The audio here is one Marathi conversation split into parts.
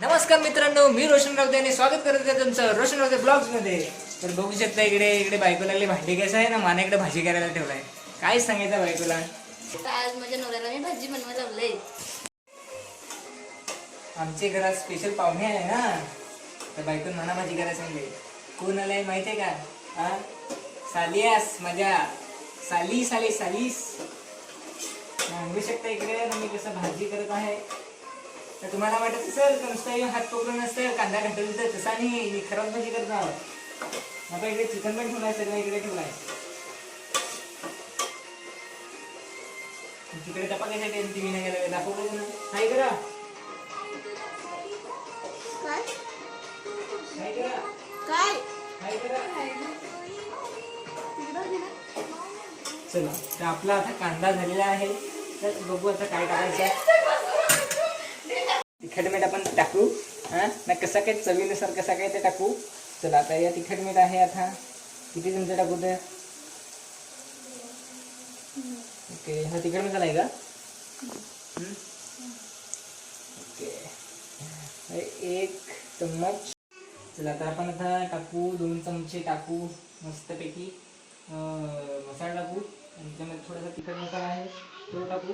नमस्कार मित्रांनो मी रोशन रावते आणि स्वागत करत आहे तुमचं रोशन रावते ब्लॉग्समध्ये तर बघू शकता इकडे इकडे बायको लागली भांडी कसं आहे ना माने इकडे भाजी करायला ठेवलाय. काय सांगायचं बायकोला? आज माझ्या नवऱ्याला मी भाजी बनवायला लावलंय. आमच्या घरात स्पेशल पाहुणे आहे ना. तर बायकोन म्हणा भाजी करायला सांगले कोण आलंय माहितीये का? हा सालियास माझ्या साली साली सालीस. बघू शकता इकडे? ना मी कसं भाजी करत आहे. तर तुम्हाला वाटत असेल का नुसतं हात पकडून नसतं कांदा घातलं तर तसा नाही खराब भाजी करत आहोत. आता इकडे चिकन पण ठेवलाय सगळं इकडे ठेवलाय. तिकडे तपाकायसाठी टी व्ही नाही गेला दाखवलं ना. हाय करा. काय? हाय करा. काय? हाय करा. चला तर आपला आता कांदा झालेला आहे. तर बघू आता काय टाकायचं तिखट मीठ आपण टाकू हां? ना कसा काय चवीनुसार कसा काय ते टाकू? चला आता या तिखट मीठ आहे आता. किती चमचे टाकू ते? ओके हा तिखट मीठ आहे का? ओके. एक चम्मच. चला आता आपण आता टाकू दोन चमचे टाकू मस्तपैकी. मसाला टाकू आणि त्यामध्ये थोडासा तिखट मसाला आहे तो टाकू.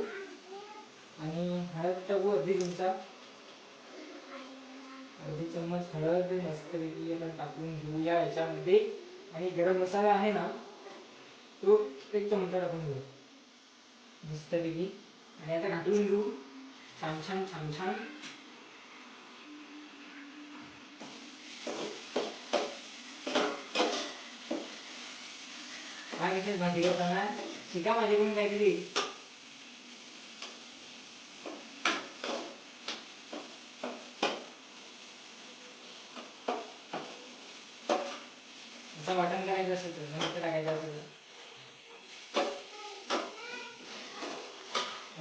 आणि हळद टाकू अर्धी चमचा अर्धी चम्मच हळद मस्तपैकी आपण टाकून घेऊया याच्यामध्ये. आणि गरम मसाला आहे ना तो एक चमचा टाकून घेऊ. मस्तपैकी. आणि आता घाटून घेऊ. छान छान छान छान. काय घेतलीस भांडी करताना? शिका माझ्याकडून काहीतरी. असं वाटण करायचं असेल तर नमक टाकायचं असेल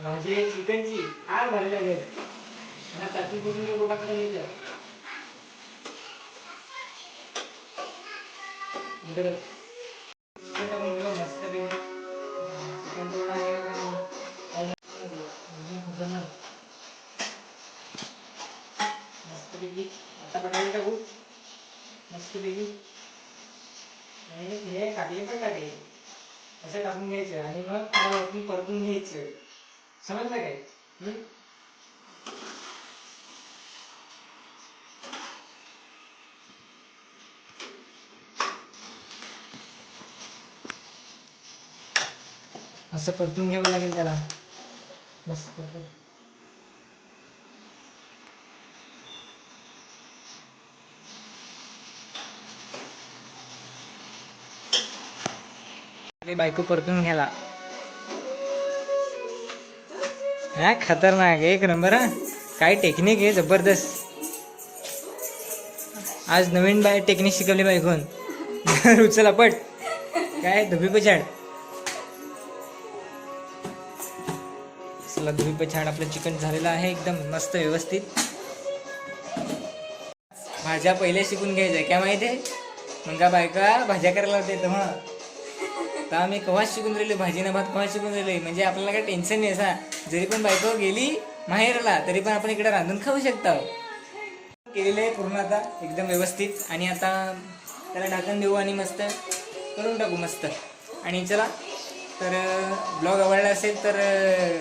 भाजी चिकनची. फार भरायला लागेल. आणि ताती बघून गोटा करून मस्तपैकी. चिकन थोडं आहे मस्तपैकी. आता बटाटे टाकू. मस्तपैकी आणि हे काढले पण असं टाकून घ्यायचं आणि मग त्याला वरतून परतून घ्यायचं. समजलं काय? असं परतून घ्यावं लागेल त्याला. मस्त. बायको परतून घ्याला हा खतरनाक एक नंबर हा. काय टेक्निक आहे जबरदस्त. आज नवीन बाय टेक्निक शिकवली बायकोन. उचला पट. काय धुबी पछाड. चला धुबी पछाड. आपलं चिकन झालेलं आहे एकदम मस्त व्यवस्थित. भाज्या पहिले शिकून घ्यायच्या. काय माहिती? आहे मग का बायका भाज्या करायला होते तेव्हा तर आम्ही केव्हाच शिकून राहिलो भाजी ना भात केव्हा शिकून राहिले. म्हणजे आपल्याला काही टेन्शन नाही असा. जरी पण बायको गेली माहेरला तरी पण आपण इकडे रांधून खाऊ शकतो. केलेलं आहे पूर्ण आता एकदम व्यवस्थित. आणि आता त्याला ढाकण देऊ आणि मस्त करून टाकू मस्त. आणि चला तर ब्लॉग आवडला असेल तर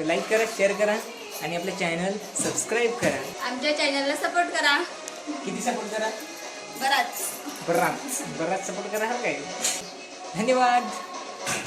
लाईक करा शेअर करा. आणि आपलं चॅनल सबस्क्राईब करा. आमच्या चॅनलला सपोर्ट करा. किती सपोर्ट करा? बराच. बराच. बराच सपोर्ट करा हा काय? धन्यवाद.